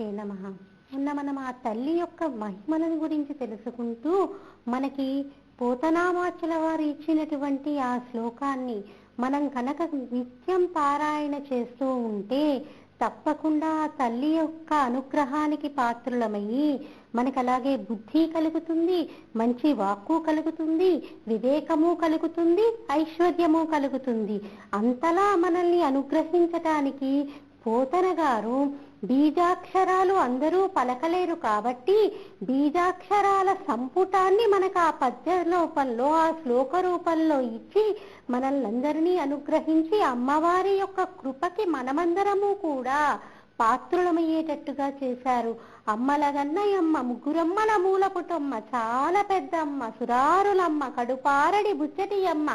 గురుభ్యో నమ. శ్రీమాత్రే నమ మనం ఆ తల్లి యొక్క మహిమలను గురించి తెలుసుకుంటూ మనకి పోతనామాచల వారు ఇచ్చినటువంటి ఆ శ్లోకాన్ని మనం కనుక నిత్యం పారాయణ చేస్తూ ఉంటే తప్పకుండా ఆ తల్లి యొక్క అనుగ్రహానికి పాత్రులమయ్యి మనకు అలాగే బుద్ధి కలుగుతుంది మంచి వాక్కు కలుగుతుంది వివేకము కలుగుతుంది ఐశ్వర్యము కలుగుతుంది. అంతలా మనల్ని అనుగ్రహించటానికి పోతన గారు బీజాక్షరాలు అందరూ పలకలేరు కాబట్టి బీజాక్షరాల సంపుటాన్ని మనకు ఆ పద్య రూపంలో ఆ శ్లోక రూపంలో ఇచ్చి మనల్నందరినీ అనుగ్రహించి అమ్మవారి యొక్క కృపకి మనమందరము కూడా పాత్రులమయ్యేటట్టుగా చేశారు. అమ్మల గన్నయమ్మ ముగ్గురమ్మల మూలపుటమ్మ చాలా పెద్దమ్మ సురారులమ్మ కడుపారడి బుచ్చటి అమ్మ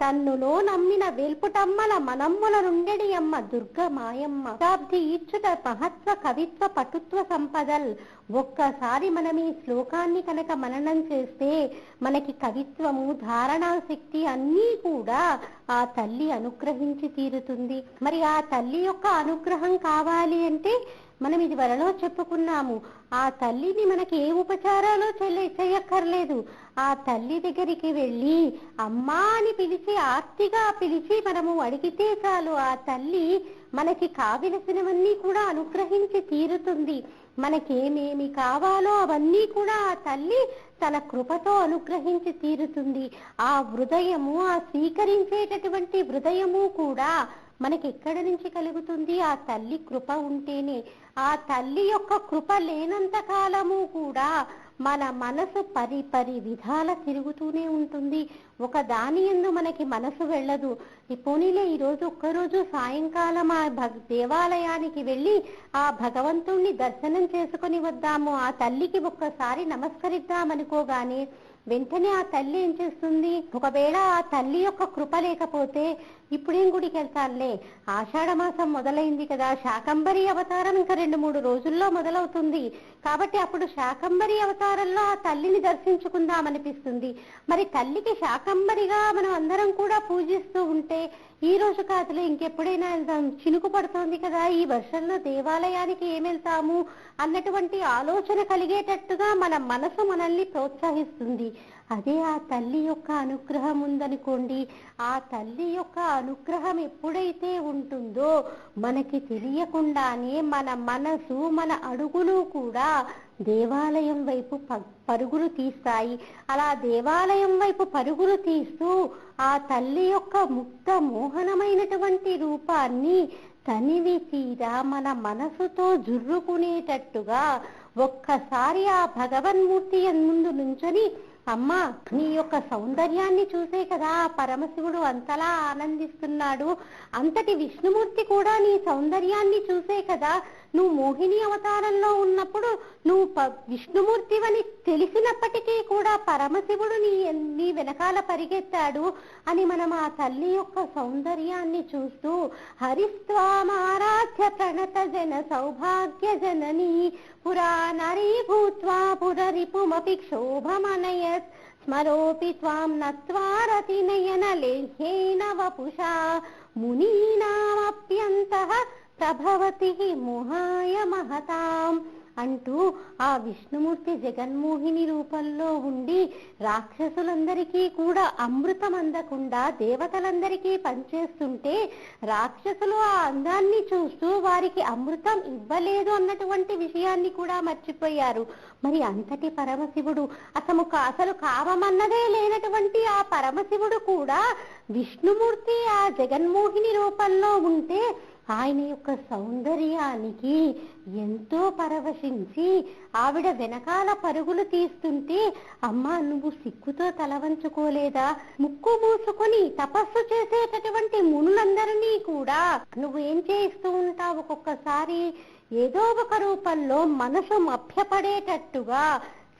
తన్నులో నమ్మిన వేల్పుటమ్మల మనమ్ముల నుండెడియమ్మ దుర్గ మాయమ్మ. శతాబ్ది ఇచ్చుట మహత్వ కవిత్వ పటుత్వ సంపదల్. ఒక్కసారి మనం ఈ శ్లోకాన్ని కనుక మననం చేస్తే మనకి కవిత్వము ధారణా శక్తి అన్నీ కూడా ఆ తల్లి అనుగ్రహించి తీరుతుంది. మరి ఆ తల్లి యొక్క అనుగ్రహం కావాలి అంటే మనం ఇది వరలో చెప్పుకున్నాము ఆ తల్లిని మనకి ఏ ఉపచారాలు చెల్లి చేయక్కర్లేదు ఆ తల్లి దగ్గరికి వెళ్ళి అమ్మా అని పిలిచి ఆర్తిగా పిలిచి మనము అడిగితే చాలు ఆ తల్లి మనకి కావలసినవన్నీ కూడా అనుగ్రహించి తీరుతుంది. మనకేమేమి కావాలో అవన్నీ కూడా ఆ తల్లి తన కృపతో అనుగ్రహించి తీరుతుంది. ఆ హృదయము ఆ స్వీకరించేటటువంటి హృదయము కూడా మనకి ఎక్కడి నుంచి కలుగుతుంది? ఆ తల్లి కృప ఉంటేనే. ఆ తల్లి యొక్క కృప లేనంత కాలము కూడా మన మనసు పరి పరి విధాల తిరుగుతూనే ఉంటుంది. ఒక దాని ఎందు మనకి మనసు వెళ్ళదు. ఈ పోనీలే ఈ రోజు ఒక్కరోజు సాయంకాలం ఆ దేవాలయానికి వెళ్ళి ఆ భగవంతుణ్ణి దర్శనం చేసుకొని వద్దాము. ఆ తల్లికి ఒక్కసారి నమస్కరిద్దామనుకోగానే వెంటనే ఆ తల్లి ఏం చేస్తుంది? ఒకవేళ ఆ తల్లి యొక్క కృప లేకపోతే ఇప్పుడేం గుడికి వెళ్తానులే ఆషాఢ మాసం మొదలైంది కదా శాకంబరి అవతారం ఇంకా రెండు మూడు రోజుల్లో మొదలవుతుంది. కాబట్టి అప్పుడు శాకంబరి అవతారంలో ఆ తల్లిని దర్శించుకుందామనిపిస్తుంది. మరి తల్లికి శాకంబరిగా మనం అందరం కూడా పూజిస్తూ ఉంటే ఈ రోజు కాదులే ఇంకెప్పుడైనా వెళ్దాం చినుకు పడుతోంది కదా ఈ వర్షంలో దేవాలయానికి ఏం వెళ్తాము అన్నటువంటి ఆలోచన కలిగేటట్టుగా మన మనసు మనల్ని ప్రోత్సహిస్తుంది. అదే ఆ తల్లి యొక్క అనుగ్రహం ఉందనుకోండి ఆ తల్లి యొక్క అనుగ్రహం ఎప్పుడైతే ఉంటుందో మనకి తెలియకుండానే మన మనసు మన అడుగులు కూడా దేవాలయం వైపు పరుగులు తీస్తాయి. అలా దేవాలయం వైపు పరుగులు తీస్తూ ఆ తల్లి యొక్క ముక్త మోహనమైనటువంటి రూపాన్ని తనివి తీరా మన మనసుతో జుర్రుకునేటట్టుగా ఒక్కసారి ఆ భగవన్మూర్తి ముందు నుంచొని అమ్మా నీ యొక్క సౌందర్యాన్ని చూసే కదా పరమశివుడు అంతలా ఆనందిస్తున్నాడు. అంతటి విష్ణుమూర్తి కూడా నీ సౌందర్యాన్ని చూసే కదా నువ్వు మోహిని అవతారంలో ఉన్నప్పుడు నువ్వు విష్ణుమూర్తివని తెలిసినప్పటికీ కూడా పరమశివుడు నీ నీ వెనకాల పరిగెత్తాడు అని మనం ఆ తల్లి యొక్క సౌందర్యాన్ని చూస్తూ హరిస్వామారాధ్య ప్రణత జన సౌభాగ్య జనని పురా నరీ భూత్వా పురరిపుమపి క్షోభమనయత్ స్మరోపి త్వాం నత్వారతి నయన లేహ్యేన వపుషా మునీనామప్యంతః ప్రభవతి మోహాయ మహతాం అంటూ ఆ విష్ణుమూర్తి జగన్మోహిని రూపంలో ఉండి రాక్షసులందరికీ కూడా అమృతం అందకుండా దేవతలందరికీ పనిచేస్తుంటే రాక్షసులు ఆ అందాన్ని చూస్తూ వారికి అమృతం ఇవ్వలేదు అన్నటువంటి విషయాన్ని కూడా మర్చిపోయారు. మరి అంతటి పరమశివుడు అసలు అసలు కావమన్నదే లేనటువంటి ఆ పరమశివుడు కూడా విష్ణుమూర్తి ఆ జగన్మోహిని రూపంలో ఉంటే ఆయన యొక్క సౌందర్యానికి ఎంతో పరవశించి ఆవిడ వెనకాల పరుగులు తీస్తుంటే అమ్మా నువ్వు సిగ్గుతో తలవంచుకోలేదా ముక్కు మూసుకొని తపస్సు చేసేటటువంటి మునులందరినీ కూడా నువ్వు ఏం చేయిస్తూ ఉంటావు ఒక్కొక్కసారి? ఏదో ఒక రూపంలో మనసు మభ్యపడేటట్టుగా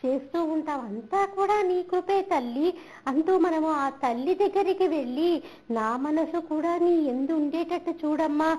చేస్తూ ఉంటాం అంతా కూడా నీ కృపే తల్లి. అంటూ మనము ఆ తల్లి దగ్గరికి వెళ్ళి నా మనసు కూడా నీ ఎందు ఉండేటట్టు చూడమ్మా.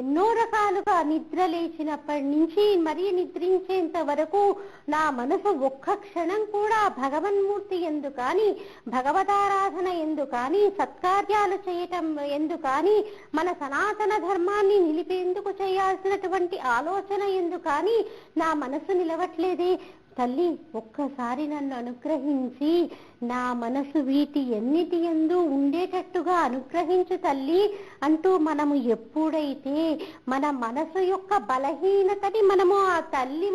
ఎన్నో రకాలుగా నిద్ర లేచినప్పటి నుంచి మరీ నిద్రించేంత వరకు నా మనసు ఒక్క క్షణం కూడా భగవన్మూర్తి ఎందు కానీ భగవతారాధన ఎందు కానీ సత్కార్యాలు చేయటం ఎందు కానీ మన సనాతన ధర్మాన్ని నిలిపేందుకు చేయాల్సినటువంటి ఆలోచన ఎందు కానీ నా మనసు నిలవట్లేదే. తల్లి ఒక్కసారి నన్ను అనుగ్రహించి నా మనసు వీటి ఎన్నిటి ఎందు ఉండేటట్టుగా అనుగ్రహించు తల్లి అంటూ మనము ఎప్పుడైతే మన మనసు యొక్క బలహీనతని మనము ఆ తల్లి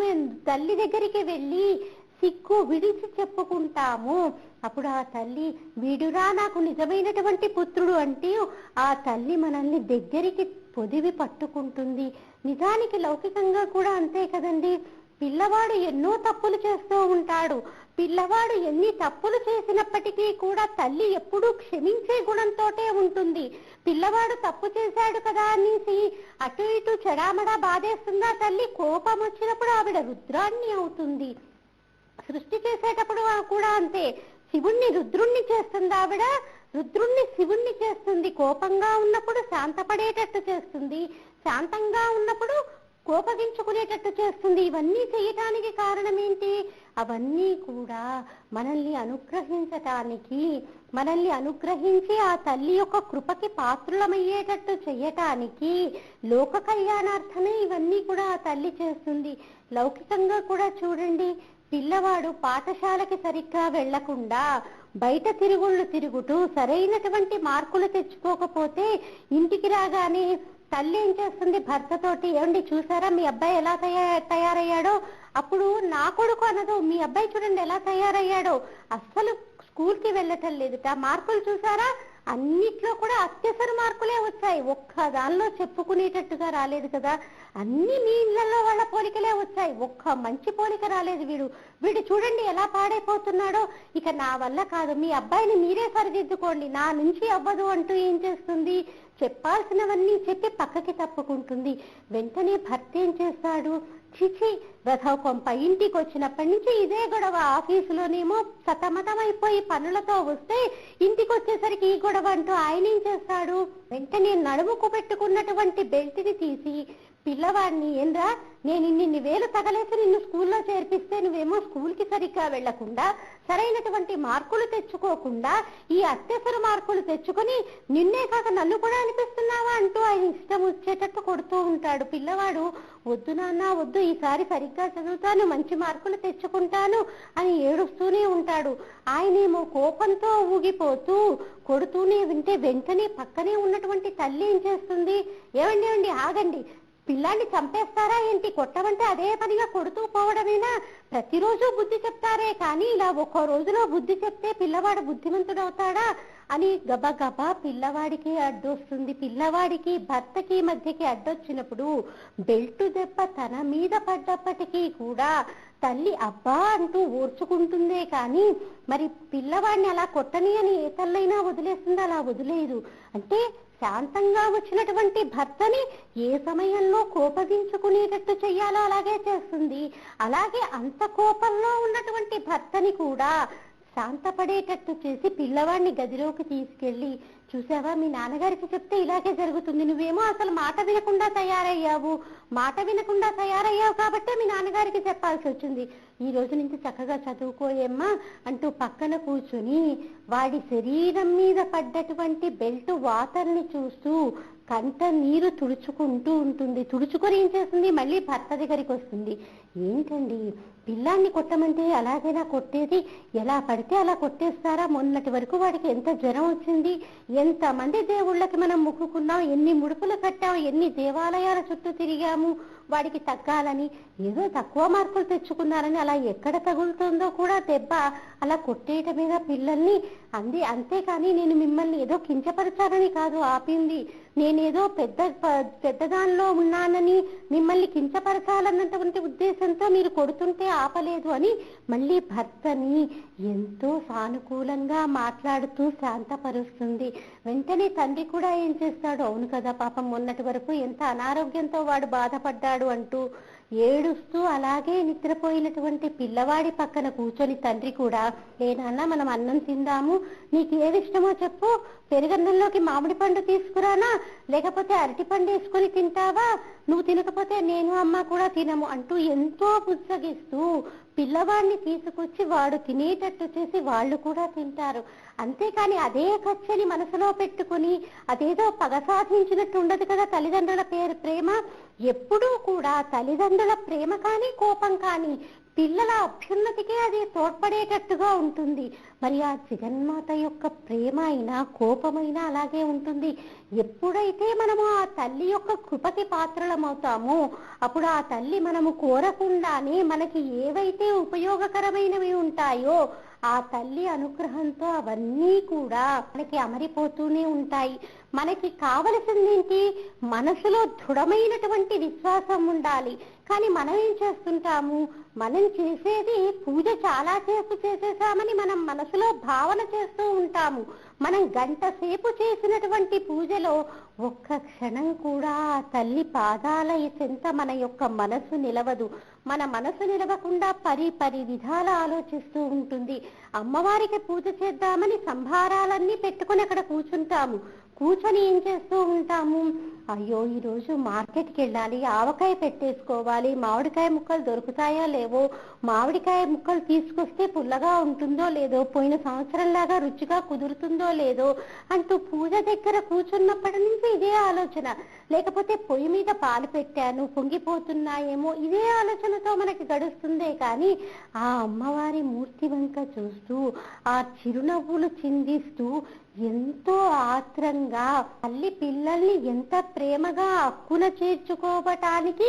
తల్లి దగ్గరికి వెళ్ళి సిక్కు విడిచి చెప్పుకుంటాము. అప్పుడు ఆ తల్లి వీడురా నాకు నిజమైనటువంటి పుత్రుడు అంటే ఆ తల్లి మనల్ని దగ్గరికి పొదివి పట్టుకుంటుంది. నిజానికి లౌకికంగా కూడా అంతే కదండి. పిల్లవాడు ఎన్నో తప్పులు చేస్తూ ఉంటాడు. పిల్లవాడు ఎన్ని తప్పులు చేసినప్పటికీ కూడా తల్లి ఎప్పుడూ క్షమించే గుణంతోటే ఉంటుంది. పిల్లవాడు తప్పు చేశాడు కదా అనేసి అటు ఇటు చెడామడా బాధేస్తుందా తల్లి? కోపం వచ్చినప్పుడు ఆవిడ రుద్రాన్ని అవుతుంది. సృష్టి చేసేటప్పుడు ఆ కూడా అంతే. శివుణ్ణి రుద్రుణ్ణి చేస్తుంది ఆవిడ. రుద్రుణ్ణి శివుణ్ణి చేస్తుంది. కోపంగా ఉన్నప్పుడు శాంతపడేటట్టు చేస్తుంది. శాంతంగా ఉన్నప్పుడు కోపగించుకునేటట్టు చేస్తుంది. ఇవన్నీ చేయటానికి కారణం ఏంటి అవన్నీ కూడా మనల్ని అనుగ్రహించటానికి మనల్ని అనుగ్రహించి ఆ తల్లి యొక్క కృపకి పాత్రులమయ్యేటట్టు చేయటానికి లోక కళ్యాణార్థమే ఇవన్నీ కూడా ఆ తల్లి చేస్తుంది. లౌకికంగా కూడా చూడండి పిల్లవాడు పాఠశాలకి సరిగ్గా వెళ్ళకుండా బయట తిరుగుళ్ళు తిరుగుతూ సరైనటువంటి మార్కులు తెచ్చుకోకపోతే ఇంటికి రాగానే తల్లి ఏం చేస్తుంది? భర్తతోటి ఏమండి చూసారా? మీ అబ్బాయి ఎలా తయారయ్యాడో? అప్పుడు నా కొడుకు అనదు మీ అబ్బాయి చూడండి ఎలా తయారయ్యాడో. అస్సలు స్కూల్కి వెళ్ళటం లేదుట. మార్కులు చూసారా? అన్నిట్లో కూడా అత్యవసర మార్కులే వచ్చాయి. ఒక్క దానిలో చెప్పుకునేటట్టుగా రాలేదు కదా. అన్ని మీ ఇళ్ళలో వాళ్ళ పోలికలే వచ్చాయి. ఒక్క మంచి పోలిక రాలేదు వీడు. వీడు చూడండి ఎలా పాడైపోతున్నాడో. ఇక నా వల్ల కాదు. మీ అబ్బాయిని మీరే సరిదిద్దుకోండి. నా నుంచి అవ్వదు అంటూ ఏం చేస్తుంది? చెప్పాల్సినవన్నీ చెప్పి పక్కకి తప్పుకుంటుంది. వెంటనే భర్త ఏం చేస్తాడు? చిచి రథవ కొంప ఇంటికి వచ్చినప్పటి నుంచి ఇదే గొడవ. ఆఫీసులోనేమో సతమతమైపోయి పనులతో వస్తే ఇంటికి వచ్చేసరికి ఈ గొడవ అంటూ ఆయన ఏం చేస్తాడు? వెంటనే నడుముకు పెట్టుకున్నటువంటి బెల్ట్ని తీసి పిల్లవాడిని ఏంరా నేను ఇన్ని వేలు తగలేసి నిన్ను స్కూల్లో చేర్పిస్తే నువ్వేమో స్కూల్కి సరిగ్గా వెళ్ళకుండా సరైనటువంటి మార్కులు తెచ్చుకోకుండా ఈ అత్యవసర మార్కులు తెచ్చుకొని నిన్నే కాక నన్ను కూడా అనిపిస్తున్నావా అంటూ ఆయన ఇష్టం వచ్చేటట్టు కొడుతూ ఉంటాడు. పిల్లవాడు వద్దు నాన్న వద్దు ఈసారి సరిగ్గా చదువుతాను మంచి మార్కులు తెచ్చుకుంటాను అని ఏడుస్తూనే ఉంటాడు. ఆయనేమో కోపంతో ఊగిపోతూ కొడుతూనే వింటే వెంటనే పక్కనే ఉన్నటువంటి తల్లి ఏం చేస్తుంది? ఏమండి ఏమండి ఆగండి పిల్లాన్ని చంపేస్తారా ఏంటి? కొట్టమంటే అదే పనిగా కొడుతూ పోవడమేనా? ప్రతిరోజు బుద్ధి చెప్తారే కానీ ఇలా ఒక్కో రోజులో బుద్ధి చెప్తే పిల్లవాడు బుద్ధిమంతుడవుతాడా? అని గబగబా పిల్లవాడికి అడ్డొస్తుంది. పిల్లవాడికి భర్తకి మధ్యకి అడ్డొచ్చినప్పుడు బెల్టు దెబ్బ తన మీద పడ్డప్పటికీ కూడా తల్లి అబ్బా అంటూ ఓర్చుకుంటుందే కానీ మరి పిల్లవాడిని అలా కొట్టని అని ఏ తల్లైనా వదిలేస్తుందో? అలా వదిలేదు. అంటే శాంతంగా వచ్చినటువంటి భర్తని ఏ సమయంలో కోపగించుకునేటట్టు చెయ్యాలో అలాగే చేస్తుంది. అలాగే అంత కోపంలో ఉన్నటువంటి భర్తని కూడా శాంతపడేటట్టు చేసి పిల్లవాడిని గదిలోకి తీసుకెళ్ళి చూసావా? మీ నాన్నగారికి చెప్తే ఇలాగే జరుగుతుంది. నువ్వేమో అసలు మాట వినకుండా తయారయ్యావు. మాట వినకుండా తయారయ్యావు కాబట్టే మీ నాన్నగారికి చెప్పాల్సి వచ్చింది. ఈ రోజు నుంచి చక్కగా చదువుకోయేమ్మా అంటూ పక్కన కూర్చుని వాడి శరీరం మీద పడ్డటువంటి బెల్ట్ వాతల్ని చూస్తూ కంట నీరు తుడుచుకుంటూ ఉంటుంది. తుడుచుకొని ఏం చేస్తుంది? మళ్ళీ భర్త దగ్గరికి వస్తుంది. ఏంటండి? పిల్లాన్ని కొట్టమంటే అలాగైనా కొట్టేది ఎలా పడితే అలా కొట్టేస్తారా? మొన్నటి వరకు వాడికి ఎంత జ్వరం వచ్చింది? ఎంత మంది దేవుళ్ళకి మనం మొక్కుకున్నాం? ఎన్ని ముడుపులు కట్టాం? ఎన్ని దేవాలయాల చుట్టూ తిరిగాము? వాడికి తగ్గాలని ఏదో తక్కువ మార్కులు తెచ్చుకున్నారని అలా ఎక్కడ తగులుతుందో కూడా దెబ్బ అలా కొట్టేయటమేగా పిల్లల్ని అంది. అంతేకాని నేను మిమ్మల్ని ఏదో కించపరచాలని కాదు ఆపింది. నేనేదో పెద్ద పెద్దదానిలో పెద్ద దానిలో ఉన్నానని మిమ్మల్ని కించపరచాలన్నటువంటి ఉద్దేశంతో మీరు కొడుతుంటే ఆపలేదు అని మళ్ళీ భర్తని ఎంతో సానుకూలంగా మాట్లాడుతూ శాంతపరుస్తుంది. వెంటనే తండ్రి కూడా ఏం చేస్తాడు అవును కదా పాపం మొన్నటి వరకు ఎంత అనారోగ్యంతో వాడు బాధపడ్డాడు అంటూ ఏడుస్తూ అలాగే నిద్రపోయినటువంటి పిల్లవాడి పక్కన కూర్చొని తండ్రి కూడా ఏ నాన్న మనం అన్నం తిందాము. నీకు ఏది ఇష్టమో చెప్పు. పెరుగన్నంలోకి మామిడి పండు తీసుకురానా? లేకపోతే అరటి పండు వేసుకొని తింటావా? నువ్వు తినకపోతే నేను అమ్మ కూడా తినము అంటూ ఎంతో పుచ్చగిస్తూ పిల్లవాడిని తీసుకొచ్చి వాడు తినేటట్టు చేసి వాళ్ళు కూడా తింటారు. అంతేకాని అదే కచ్చని మనసులో పెట్టుకుని అదేదో పగ సాధించినట్టు ఉండదు కదా తల్లిదండ్రుల పేరు ప్రేమ? ఎప్పుడూ కూడా తల్లిదండ్రుల ప్రేమ కానీ కోపం కానీ పిల్లల అభ్యున్నతికి అది తోడ్పడేటట్టుగా ఉంటుంది. మరి ఆ జగన్మాత యొక్క ప్రేమ అయినా కోపమైనా అలాగే ఉంటుంది. ఎప్పుడైతే మనము ఆ తల్లి యొక్క కృపకి పాత్రలమవుతామో అప్పుడు ఆ తల్లి మనము కోరకుండానే మనకి ఏవైతే ఉపయోగకరమైనవి ఉంటాయో ఆ తల్లి అనుగ్రహంతో అవన్నీ కూడా మనకి అమరిపోతూనే ఉంటాయి. మనకి కావలసిందేంటి? మనసులో దృఢమైనటువంటి విశ్వాసం ఉండాలి. కానీ మనం ఏం చేస్తుంటాము? మనం చేసేది పూజ చాలా సేపు చేసేసామని మనం మనసులో భావన చేస్తూ ఉంటాము. మనం గంట సేపు చేసినటువంటి పూజలో ఒక్క క్షణం కూడా తల్లి పాదాల చెంత మన యొక్క మనసు నిలవదు. మన మనసు నిలవకుండా పరి పరి విధాల ఆలోచిస్తూ ఉంటుంది. అమ్మవారికి పూజ చేద్దామని సంభారాలన్నీ పెట్టుకుని అక్కడ కూర్చుంటాము. కూర్చొని ఏం చేస్తూ ఉంటాము? అయ్యో ఈ రోజు మార్కెట్కి వెళ్ళాలి ఆవకాయ పెట్టేసుకోవాలి మామిడికాయ ముక్కలు దొరుకుతాయో లేవో మామిడికాయ ముక్కలు తీసుకొస్తే పుల్లగా ఉంటుందో లేదో పోయిన సంవత్సరం లాగా రుచిగా కుదురుతుందో లేదో అంటూ పూజ దగ్గర కూర్చున్నప్పటి నుంచి ఇదే ఆలోచన. లేకపోతే పొయ్యి మీద పాలు పెట్టాను పొంగిపోతున్నాయేమో ఇదే ఆలోచనతో మనకి గడుస్తుందే కానీ ఆ అమ్మవారి మూర్తి వంక చూస్తూ ఆ చిరునవ్వులు చిందిస్తూ ఎంతో ఆత్రంగా తల్లి పిల్లల్ని ఎంత ప్రేమగా అక్కున చేర్చుకోవటానికి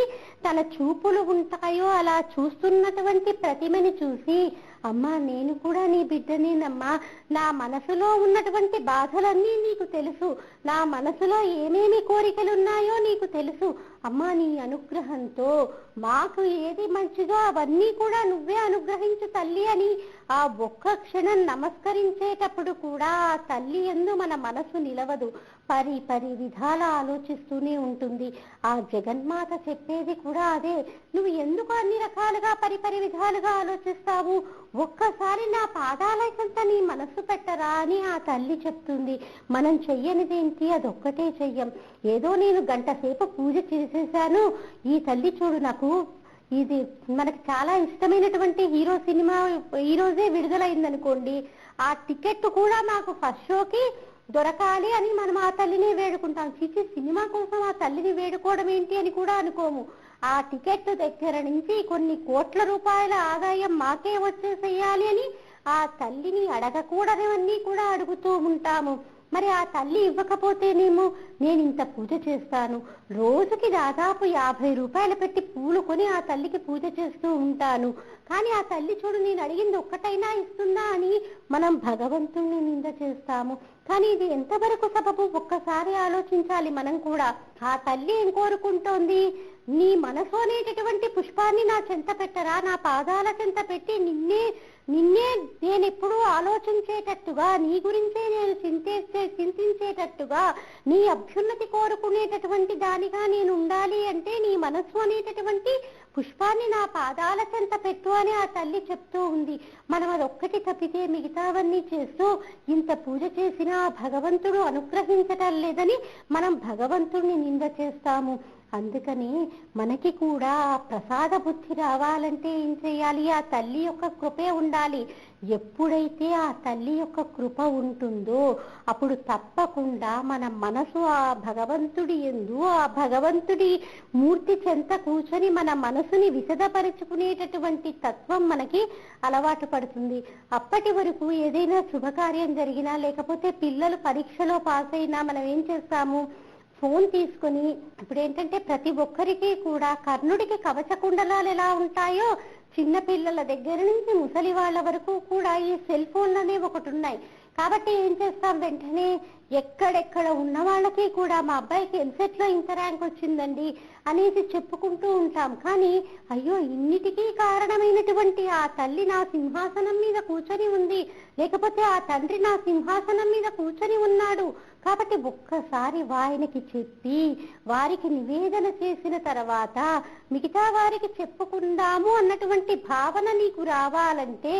తన చూపులు ఉంటాయో అలా చూస్తున్నటువంటి ప్రతిమని చూసి అమ్మా నేను కూడా నీ బిడ్డనేనమ్మా. నా మనసులో ఉన్నటువంటి బాధలన్నీ నీకు తెలుసు. నా మనసులో ఏమేమి కోరికలున్నాయో నీకు తెలుసు. అమ్మా నీ అనుగ్రహంతో మాకు ఏది మంచిదో అవన్నీ కూడా నువ్వే అనుగ్రహించు తల్లి అని ఆ ఒక్క క్షణం నమస్కరించేటప్పుడు కూడా ఆ తల్లి ఎందు మన మనసు నిలవదు. పరి పరి విధాల ఆలోచిస్తూనే ఉంటుంది. ఆ జగన్మాత చెప్పేది కూడా అదే. నువ్వు ఎందుకు అన్ని రకాలుగా పరి పరి విధాలుగా ఆలోచిస్తావు? ఒక్కసారి నా పాదాలకంత నీ మనసు పెట్టరా అని ఆ తల్లి చెప్తుంది. మనం చెయ్యనిదేంటి? అదొక్కటే చెయ్యం. ఏదో నేను గంట సేపు పూజ చేసేసాను ఈ తల్లి చూడు నాకు ఇది మనకి చాలా ఇష్టమైనటువంటి హీరో సినిమా ఈ రోజే విడుదలైందనుకోండి ఆ టికెట్ కూడా మాకు ఫస్ట్ షోకి దొరకాలి అని మనం ఆ తల్లిని వేడుకుంటాం. చిచి సినిమా కోసం ఆ తల్లిని వేడుకోవడం ఏంటి అని కూడా అనుకోము. ఆ టికెట్ దగ్గర నుంచి కొన్ని కోట్ల రూపాయల ఆదాయం మాకే వచ్చేసేయాలి అని ఆ తల్లిని అడగకూడనివన్నీ కూడా అడుగుతూ ఉంటాము. మరి ఆ తల్లి ఇవ్వకపోతేనేమో నేను ఇంత పూజ చేస్తాను. రోజుకి దాదాపు యాభై రూపాయలు పెట్టి పూలు కొని ఆ తల్లికి పూజ చేస్తూ ఉంటాను. కానీ ఆ తల్లి చూడు నేను అడిగింది ఒక్కటైనా ఇస్తుందా అని మనం భగవంతుణ్ణి నింద చేస్తాము. కానీ ఇది ఎంతవరకు సబబు? ఒక్కసారి ఆలోచించాలి మనం కూడా. ఆ తల్లి ఏం కోరుకుంటోంది? నీ మనసు అనేటటువంటి పుష్పాన్ని నా చెంత పెట్టరా? నా పాదాల చెంత పెట్టి నిన్నే నిన్నే నేను ఎప్పుడూ ఆలోచించేటట్టుగా నీ గురించే నేను చింతేసే చింతించేటట్టుగా నీ అభ్యున్నతి కోరుకునేటటువంటి దానిగా నేను ఉండాలి అంటే నీ మనస్సు అనేటటువంటి పుష్పాన్ని నా పాదాల చెంత పెట్టు అని ఆ తల్లి చెప్తూ ఉంది. మనం అదొక్కటి తప్పితే మిగతావన్నీ చేస్తూ ఇంత పూజ చేసినా భగవంతుడు అనుగ్రహించటం లేదని మనం భగవంతుడిని నింద చేస్తాము. అందుకని మనకి కూడా ప్రసాద బుద్ధి రావాలంటే ఏం చేయాలి? ఆ తల్లి యొక్క కృపే ఉండాలి. ఎప్పుడైతే ఆ తల్లి యొక్క కృప ఉంటుందో అప్పుడు తప్పకుండా మన మనసు ఆ భగవంతుడి ఎందు ఆ భగవంతుడి మూర్తి చెంత కూర్చొని మన మనసుని విశదపరుచుకునేటటువంటి తత్వం మనకి అలవాటు పడుతుంది. అప్పటి వరకు ఏదైనా శుభకార్యం జరిగినా లేకపోతే పిల్లలు పరీక్షలో పాస్ అయినా మనం ఏం చేస్తాము? ఫోన్ తీసుకొని ఇప్పుడు ఏంటంటే ప్రతి ఒక్కరికి కూడా కర్ణుడికి కవచ కుండలాలు ఎలా ఉంటాయో చిన్న పిల్లల దగ్గర నుంచి ముసలి వాళ్ళ వరకు కూడా ఈ సెల్ ఫోన్లు అనేవి ఒకటి ఉన్నాయి. కాబట్టి ఏం చేస్తాం వెంటనే ఎక్కడెక్కడ ఉన్న వాళ్ళకి కూడా మా అబ్బాయికి ఎంసెట్లో ఇంత ర్యాంక్ వచ్చిందండి అనేసి చెప్పుకుంటూ ఉంటాం. కానీ అయ్యో ఇన్నిటికీ కారణమైనటువంటి ఆ తల్లి నా సింహాసనం మీద కూర్చొని ఉంది. లేకపోతే ఆ తండ్రి నా సింహాసనం మీద కూర్చొని ఉన్నాడు. కాబట్టి ఒక్కసారి వాయనకి చెప్పి వారికి నివేదన చేసిన తర్వాత మిగతా వారికి చెప్పుకుందాము అన్నటువంటి భావన నీకు రావాలంటే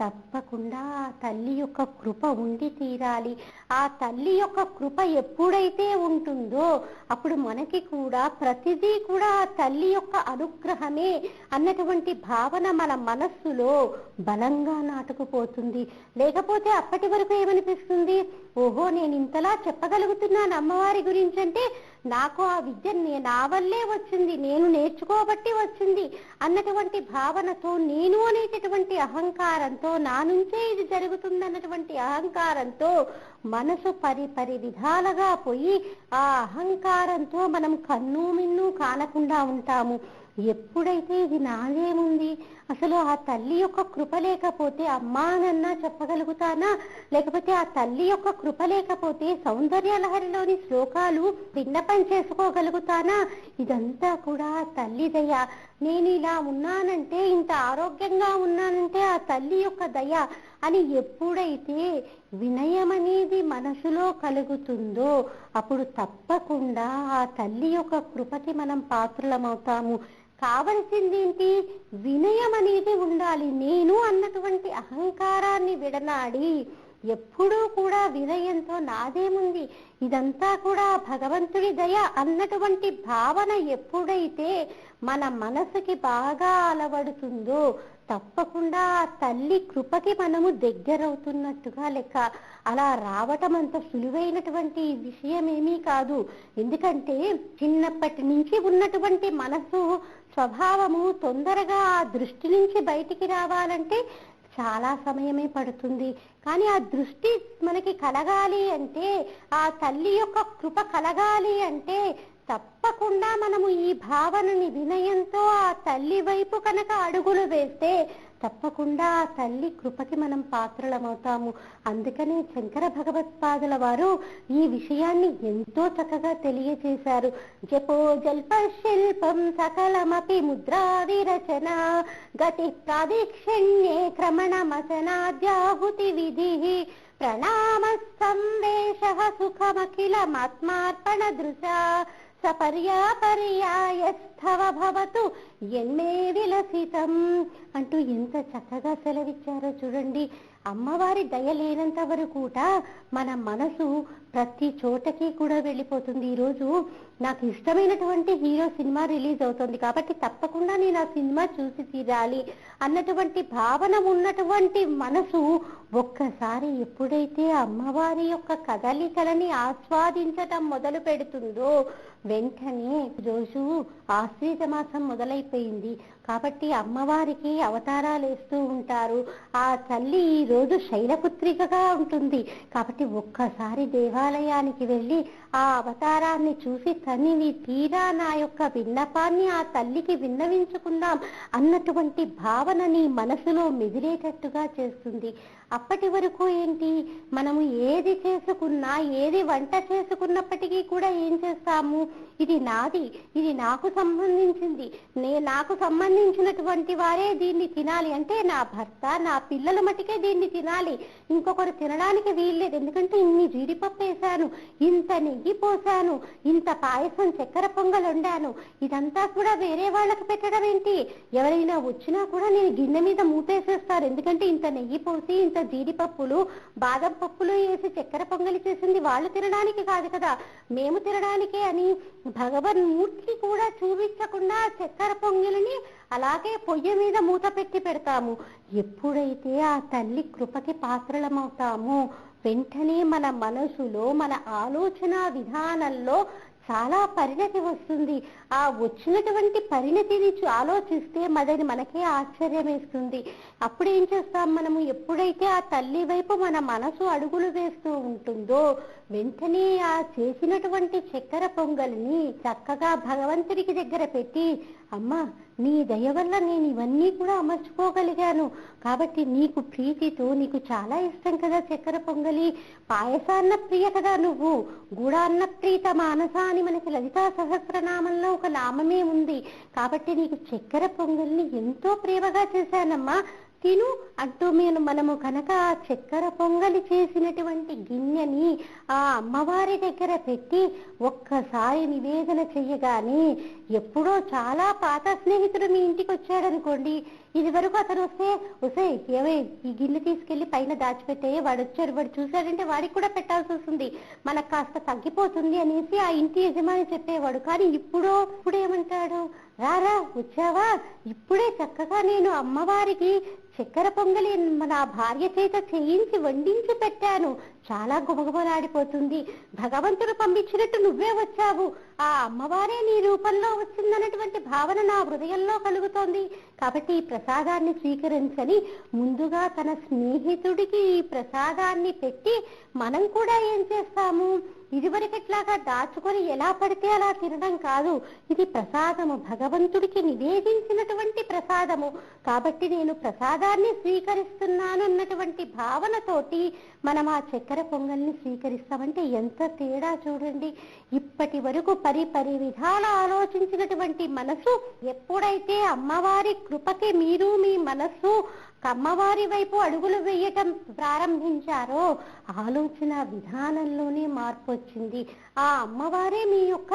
తప్పకుండా తల్లి యొక్క కృప ఉండి తీరాలి. ఆ తల్లి యొక్క కృప ఎప్పుడైతే ఉంటుందో అప్పుడు మనకి కూడా ప్రతిదీ కూడా ఆ తల్లి యొక్క అనుగ్రహమే అన్నటువంటి భావన మన మనస్సులో బలంగా నాటుకుపోతుంది. లేకపోతే అప్పటి వరకు ఏమనిపిస్తుంది? ఓహో నేను ఇంతలా చెప్పగలుగుతున్నాను అమ్మవారి గురించి అంటే నాకు ఆ విద్య నా వల్లే వచ్చింది నేను నేర్చుకోబట్టి వచ్చింది అన్నటువంటి భావనతో నేను అనేటటువంటి అహంకారంతో నా నుంచే ఇది జరుగుతుంది అన్నటువంటి అహంకారంతో మనసు పరి పరి విధాలుగా పోయి ఆ అహంకారంతో మనం కన్ను మిన్ను కానకుండా ఉంటాము. ఎప్పుడైతే ఇది నాదేముంది అసలు ఆ తల్లి యొక్క కృప లేకపోతే అమ్మానన్నా చెప్పగలుగుతానా? లేకపోతే ఆ తల్లి యొక్క కృప లేకపోతే సౌందర్య లహరిలోని శ్లోకాలు విన్నపం చేసుకోగలుగుతానా? ఇదంతా కూడా తల్లి దయ. నేను ఇలా ఉన్నానంటే ఇంత ఆరోగ్యంగా ఉన్నానంటే ఆ తల్లి యొక్క దయ అని ఎప్పుడైతే వినయం అనేది మనసులో కలుగుతుందో అప్పుడు తప్పకుండా ఆ తల్లి యొక్క కృపకి మనం పాత్రులమవుతాము. కావలసింది ఏంటి వినయం అనేది ఉండాలి. నేను అన్నటువంటి అహంకారాన్ని విడనాడి ఎప్పుడూ కూడా వినయంతో నాదేముంది? ఇదంతా కూడా భగవంతుడి దయ అన్నటువంటి భావన ఎప్పుడైతే మన మనసుకి బాగా అలవడుతుందో తప్పకుండా తల్లి కృపకి మనము దగ్గరవుతున్నట్టుగా లెక్క. అలా రావటం అంత సులువైనటువంటి విషయం ఏమీ కాదు. ఎందుకంటే చిన్నప్పటి నుంచి ఉన్నటువంటి మనసు స్వభావము తొందరగా ఆ దృష్టి నుంచి బయటికి రావాలంటే చాలా సమయమే పడుతుంది. కానీ ఆ దృష్టి మనకి కలగాలి అంటే ఆ తల్లి యొక్క కృప కలగాలి అంటే తప్పకుండా మనము ఈ భావనని వినయంతో ఆ తల్లి వైపు కనుక అడుగులు వేస్తే తప్పకుండా ఆ తల్లి కృపకి మనం పాత్రలమవుతాము. అందుకనే శంకర భగవత్పాదుల వారు ఈ విషయాన్ని ఎంతో చక్కగా తెలియజేశారు. జపో జల్ప శిల్పం సకలమపి ముద్రా విరచన గతి ప్రాదిక్షణ్యే క్రమణమసనాద్యాహుతి విధి ప్రణామ సంవేశ సుఖమఖిలమాత్మార్పణ దృశ సపర్యాపర్యాయ సపర్యాపర్యాయస్థవ భవతు విలసితం అంటూ ఎంత చక్కగా సెలవిచ్చారో చూడండి. అమ్మవారి దయ లేనంత వరకుట కూడా మన మనసు ప్రతి చోటకి కూడా వెళ్ళిపోతుంది. ఈరోజు నాకు ఇష్టమైనటువంటి హీరో సినిమా రిలీజ్ అవుతుంది కాబట్టి తప్పకుండా నేను ఆ సినిమా చూసి తీరాలి అన్నటువంటి భావన ఉన్నటువంటి మనసు ఒక్కసారి ఎప్పుడైతే అమ్మవారి యొక్క కదలికలని ఆస్వాదించటం మొదలు పెడుతుందో వెంటనే రోజు ఆశ్రిత మాసం మొదలైపోయింది. కాబట్టి అమ్మవారికి అవతారాలు వేస్తూ ఉంటారు. ఆ తల్లి ఈ రోజు శైలపుత్రికగా ఉంటుంది. కాబట్టి ఒక్కసారి దేవాలయానికి వెళ్ళి ఆ అవతారాన్ని చూసి తనివి తీరా నా యొక్క విన్నపాన్ని ఆ తల్లికి విన్నవించుకుందాం అన్నటువంటి భావన నీ మనసులో మెదిలేటట్టుగా చేస్తుంది. అప్పటి వరకు ఏంటి? మనము ఏది చేసుకున్నా ఏది వంట చేసుకున్నప్పటికీ కూడా ఏం చేస్తాము? ఇది నాది ఇది నాకు సంబంధించింది. నే నాకు సంబంధించినటువంటి వారే దీన్ని తినాలి. అంటే నా భర్త నా పిల్లల మటుకే దీన్ని తినాలి. ఇంకొకరు తినడానికి వీల్లేదు. ఎందుకంటే ఇన్ని జీడిపప్పు వేశాను ఇంత నెయ్యి పోసాను ఇంత పాయసం చక్కెర పొంగల్ వండాను. ఇదంతా కూడా వేరే వాళ్ళకి పెట్టడం ఏంటి? ఎవరైనా వచ్చినా కూడా నేను గిన్నె మీద మూతేసేస్తారు. ఎందుకంటే ఇంత నెయ్యి పోసి ఇంత జీడిపప్పులు బాదం పప్పులు వేసి చక్కెర పొంగలి చేసింది వాళ్ళు తినడానికి కాదు కదా. మేము తినడానికే అని భగవన్ మూర్తి కూడా చూపించకుండా చక్కెర పొంగలిని అలాగే పొయ్యి మీద మూత పెట్టి పెడతాము. ఎప్పుడైతే ఆ తల్లి కృపకి పాత్రలమవుతామో వెంటనే మన మనసులో మన ఆలోచన విధానంలో చాలా పరిణతి వస్తుంది. ఆ వచ్చినటువంటి పరిణతిని ఆలోచిస్తే మదని మనకే ఆశ్చర్యం వేస్తుంది అప్పుడు ఏం చేస్తాం మనము? ఎప్పుడైతే ఆ తల్లి వైపు మన మనసు అడుగులు వేస్తూ ఉంటుందో వెంటనే ఆ చేసినటువంటి చక్కెర పొంగల్ని చక్కగా భగవంతుడికి దగ్గర పెట్టి అమ్మా నీ దయ వల్ల నేను ఇవన్నీ కూడా అమర్చుకోగలిగాను. కాబట్టి నీకు ప్రీతితో నీకు చాలా ఇష్టం కదా చక్కెర పొంగలి. పాయసాన్న ప్రియ కదా నువ్వు. గూడాన్న ప్రీత మానస అని మనకి లలితా సహస్రనామంలో ఒక నామమే ఉంది. కాబట్టి నీకు చక్కెర పొంగల్ని ఎంతో ప్రేమగా చేశానమ్మా. తిను అంటూ మేము మనము కనుక చక్కెర పొంగలి చేసినటువంటి గిన్నెని ఆ అమ్మవారి దగ్గర పెట్టి ఒక్కసారి నివేదన చెయ్యగానే ఎప్పుడో చాలా పాత స్నేహితుడు మీ ఇంటికి వచ్చాడనుకోండి. ఇది వరకు అతను వస్తే వసే ఏవే ఈ గిన్నె తీసుకెళ్ళి పైన దాచిపెట్టే వాడు వచ్చాడు వాడు చూశాడంటే వాడికి కూడా పెట్టాల్సి వస్తుంది. మనకు కాస్త తగ్గిపోతుంది అనేసి ఆ ఇంటి యజమాని చెప్పేవాడు. కానీ ఇప్పుడు ఇప్పుడు ఏమంటాడు? రారా వచ్చావా? ఇప్పుడే చక్కగా నేను అమ్మవారికి చక్కెర పొంగలి మన భార్య చేత చేయించి వండించి పెట్టాను. చాలా గుమగుమలాడిపోతుంది భగవంతుడు పంపించినట్టు నువ్వే వచ్చావు. ఆ అమ్మవారే నీ రూపంలో వచ్చిందన్నటువంటి భావన నా హృదయంలో కలుగుతోంది. కాబట్టి ఈ ప్రసాదాన్ని స్వీకరించని ముందుగా తన స్నేహితుడికి ఈ ప్రసాదాన్ని పెట్టి మనం కూడా ఏం చేస్తాము? ఇదివరకట్లాగా దాచుకొని ఎలా పడితే అలా తినడం కాదు. ఇది ప్రసాదము. భగవంతుడికి నివేదించినటువంటి ప్రసాదము. కాబట్టి నేను ప్రసాదాన్ని స్వీకరిస్తున్నాను అన్నటువంటి భావనతోటి మనం ఆ చక్కెర పొంగల్ని స్వీకరిస్తామంటే ఎంత తేడా చూడండి. ఇప్పటి వరకు పరి పరి విధాల ఆలోచించినటువంటి మనసు ఎప్పుడైతే అమ్మవారి కృపకి మీరు మీ మనస్సు అమ్మవారి వైపు అడుగులు వేయటం ప్రారంభించారో ఆలోచన విధానంలోనే మార్పు వచ్చింది ఆ అమ్మవారే మీ యొక్క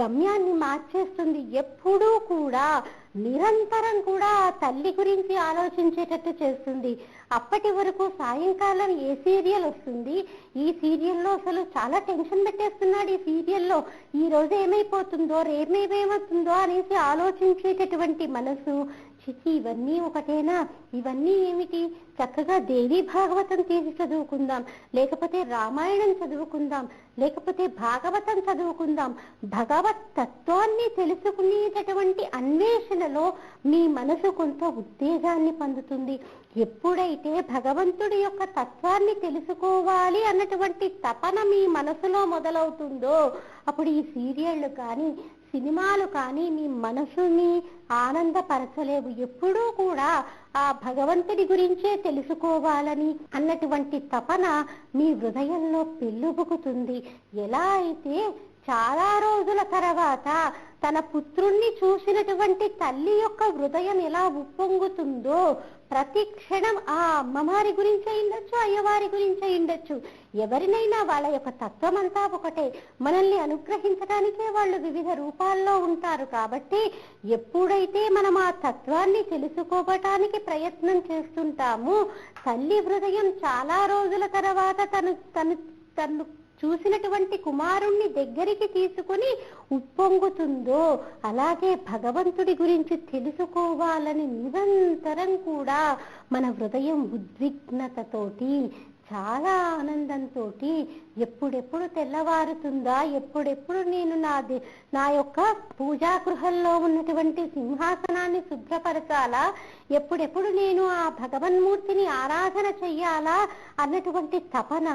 గమ్యాన్ని మార్చేస్తుంది. ఎప్పుడూ కూడా నిరంతరం కూడా ఆ తల్లి గురించి ఆలోచించేటట్టు చేస్తుంది. అప్పటి వరకు సాయంకాలం ఏ సీరియల్ వస్తుంది? ఈ సీరియల్లో అసలు చాలా టెన్షన్ పెట్టేస్తున్నాడు ఈ సీరియల్లో. ఈ రోజు ఏమైపోతుందో రేపేమవుతుందో అనేసి ఆలోచించేటటువంటి మనసు చిచి ఇవన్నీ ఒకటేనా? ఇవన్నీ ఏమిటి? చక్కగా దేవి భాగవతం తీసి చదువుకుందాం. లేకపోతే రామాయణం చదువుకుందాం. లేకపోతే భాగవతం చదువుకుందాం. భగవత్ తత్వాన్ని తెలుసుకునేటటువంటి అన్వేషణలో మీ మనసు కొంత ఉత్తేజాన్ని పొందుతుంది. ఎప్పుడైతే భగవంతుడి యొక్క తత్వాన్ని తెలుసుకోవాలి అన్నటువంటి తపన మీ మనసులో మొదలవుతుందో అప్పుడు ఈ సీరియళ్ళు కానీ సినిమాలు కానీ మీ మనసుని ఆనందపరచలేవు. ఎప్పుడూ కూడా ఆ భగవంతుడి గురించే తెలుసుకోవాలని అన్నటువంటి తపన మీ హృదయంలో పెళ్ళుబుకుతుంది. ఎలా అయితే చాలా రోజుల తర్వాత తన పుత్రుణ్ణి చూసినటువంటి తల్లి యొక్క హృదయం ఎలా ఉప్పొంగుతుందో ప్రతి క్షణం ఆ అమ్మవారి గురించి ఉండొచ్చు అయ్యవారి గురించి ఉండొచ్చు ఎవరినైనా వాళ్ళ యొక్క తత్వం అంతా ఒకటే. మనల్ని అనుగ్రహించడానికే వాళ్ళు వివిధ రూపాల్లో ఉంటారు కాబట్టి ఎప్పుడైతే మనం ఆ తత్వాన్ని తెలుసుకోవటానికి ప్రయత్నం చేస్తుంటామో తల్లి హృదయం చాలా రోజుల తర్వాత తను తను తను చూసినటువంటి కుమారుణ్ణి దగ్గరికి తీసుకుని ఉప్పొంగుతుందో అలాగే భగవంతుడి గురించి తెలుసుకోవాలని నిరంతరం కూడా మన హృదయం ఉద్విగ్నతతోటి చాలా ఆనందంతో ఎప్పుడెప్పుడు తెల్లవారుతుందా ఎప్పుడెప్పుడు నేను నా నా యొక్క పూజా గృహంలో ఉన్నటువంటి సింహాసనాన్ని శుభ్రపరచాలా ఎప్పుడెప్పుడు నేను ఆ భగవన్మూర్తిని ఆరాధన చెయ్యాలా అన్నటువంటి తపన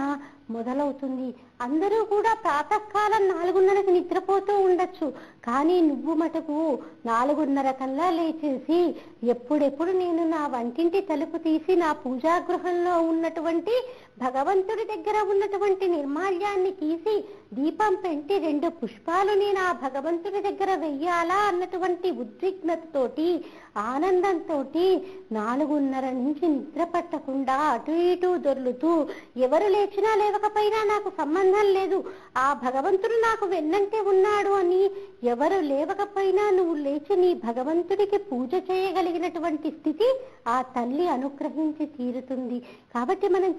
మొదలవుతుంది. అందరూ కూడా ప్రాతకాలం నాలుగున్నరకు నిద్రపోతూ ఉండొచ్చు. కానీ నువ్వు మటుకు నాలుగున్నర కల్లా లేచేసి ఎప్పుడెప్పుడు నేను నా వంటింటి తలుపు తీసి నా పూజా గృహంలో ఉన్నటువంటి భగవంతుడి దగ్గర ఉన్నటువంటి నిర్మాల్యాన్ని తీసి దీపం పెంటి రెండు పుష్పాలు నేను ఆ భగవంతుడి దగ్గర వెయ్యాలా అన్నటువంటి ఉద్విగ్నతతోటి ఆనందంతో నాలుగున్నర నుంచి నిద్ర పట్టకుండా అటు ఇటు దొర్లుతూ ఎవరు లేచినా లేవకపోయినా నాకు సంబంధం లేదు. ఆ భగవంతుడు నాకు వెన్నంటే ఉన్నాడు అని ఎవరు లేవకపోయినా నువ్వు లేచి నీ భగవంతుడికి పూజ చేయగలిగినటువంటి స్థితి ఆ తల్లి అనుగ్రహించి తీరుతుంది. కాబట్టి మనం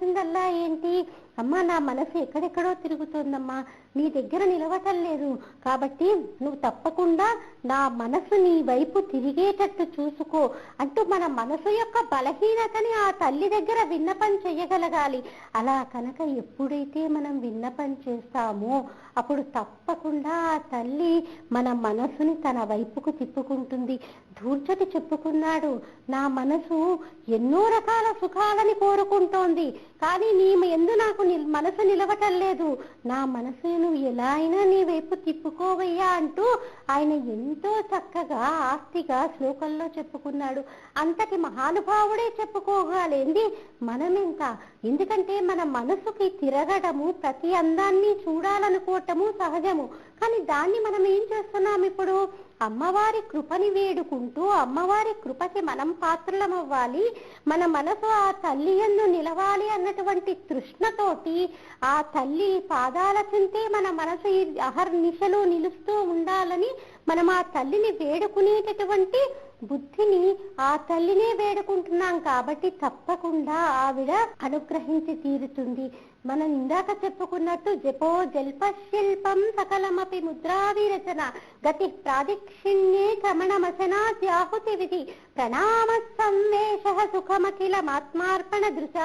చెయ్యాల్సిందల్లా ఏంటి? అమ్మా నా మనసు ఎక్కడెక్కడో తిరుగుతోందమ్మా. నీ దగ్గర నిలవటం లేదు. కాబట్టి నువ్వు తప్పకుండా నా మనసు నీ వైపు తిరిగేటట్టు చూసుకో. అంటూ మన మనసు యొక్క బలహీనతని ఆ తల్లి దగ్గర విన్నపం చేయగలగాలి. అలా కనుక ఎప్పుడైతే మనం విన్నపం చేస్తామో అప్పుడు తప్పకుండా ఆ తల్లి మన మనసుని తన వైపుకు తిప్పుకుంటుంది. ధూర్జతి చెప్పుకున్నాడు నా మనసు ఎన్నో రకాల సుఖాలని కోరుకుంటోంది. కానీ నీ ఎందు నాకు మనసు నిలవటం లేదు. నా మనసు నువ్వు ఎలా అయినా నీ వైపు తిప్పుకోవయ్యా అంటూ ఆయన ఎంతో చక్కగా ఆస్తిగా శ్లోకంలో చెప్పుకున్నాడు. అంతటి మహానుభావుడే చెప్పుకోగలేంది మనమెంత? ఎందుకంటే మన మనసుకి తిరగడము ప్రతి అందాన్ని చూడాలనుకోవటము సహజము. కానీ దాన్ని మనం ఏం చేస్తున్నాం ఇప్పుడు? అమ్మవారి కృపని వేడుకుంటూ అమ్మవారి కృపకి మనం పాత్రలం అవ్వాలి మన మనసు ఆ తల్లి ఎందు నిలవాలి అన్నటువంటి తృష్ణతోటి ఆ తల్లి పాదాల చింతే మన మనసు అహర్నిశలు నిలుస్తూ ఉండాలని మనం ఆ తల్లిని వేడుకునేటటువంటి బుద్ధిని ఆ తల్లినే వేడుకుంటున్నాం కాబట్టి తప్పకుండా ఆవిడ అనుగ్రహించి తీరుతుంది. మనం ఇందాక చెప్పుకున్నట్టు జపో జల్పశిల్పం సకలమపి ముద్రావిరచన గతి ప్రాదిక్షిణ్యే క్రమణమసనాద్యాహుతి విధి ప్రణామ సంవేశ సుఖమఖిలమాత్మార్పణ దృశ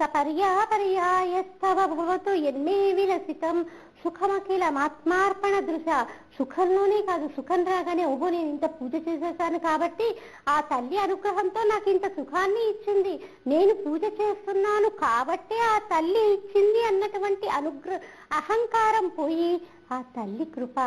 సపర్యాపర్యాయస్తవ భవతు ఎన్నే విలసితం. సుఖమఖిలమాత్మార్పణ దృశ సుఖంలోనే కాదు సుఖం రాగానే ఓహో నేను ఇంత పూజ చేసేసాను కాబట్టి ఆ తల్లి అనుగ్రహంతో నాకు ఇంత సుఖాన్ని ఇచ్చింది. నేను పూజ చేస్తున్నాను కాబట్టే ఆ తల్లి ఇచ్చింది అన్నటువంటి అనుగ్ర అహంకారం పోయి ఆ తల్లి కృప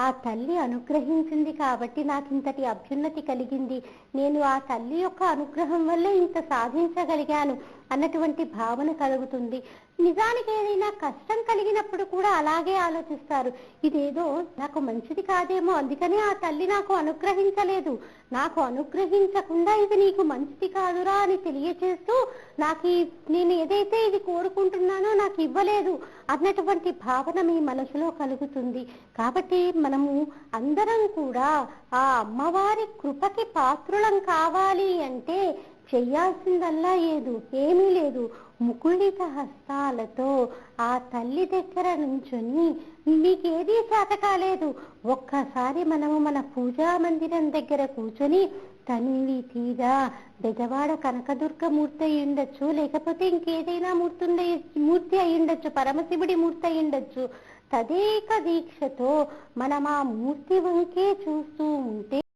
ఆ తల్లి అనుగ్రహించింది కాబట్టి నాకు ఇంతటి అభ్యున్నతి కలిగింది. నేను ఆ తల్లి యొక్క అనుగ్రహం వల్లే ఇంత సాధించగలిగాను అన్నటువంటి భావన కలుగుతుంది. నిజానికి ఏదైనా కష్టం కలిగినప్పుడు కూడా అలాగే ఆలోచిస్తారు. ఇదేదో నాకు మంచిది కాదేమో అందుకనే ఆ తల్లి నాకు అనుగ్రహించలేదు. నాకు అనుగ్రహించకుండా ఇది నీకు మంచిది కాదురా అని తెలియచేస్తూ నాకు నేను ఏదైతే ఇది కోరుకుంటున్నానో నాకు ఇవ్వలేదు అన్నటువంటి భావన మీ మనసులో కలుగుతుంది. కాబట్టి మనము అందరం కూడా ఆ అమ్మవారి కృపకి పాత్రులం కావాలి అంటే చెయ్యాల్సిందల్లా ఏదు ఏమీ లేదు. ముకుళిత హస్తాలతో ఆ తల్లి దగ్గర నుంచొని మీకేదీ చేత కాలేదు. ఒక్కసారి మనము మన పూజా మందిరం దగ్గర కూర్చొని తనివి తీరా బెజవాడ కనకదుర్గ మూర్తి అయి ఉండొచ్చు లేకపోతే ఇంకేదైనా మూర్తి ఉండే మూర్తి అయి ఉండొచ్చు పరమశివుడి మూర్తి అయి ఉండొచ్చు. తదేక దీక్షతో మనం ఆ మూర్తి వంకే చూస్తూ ఉంటే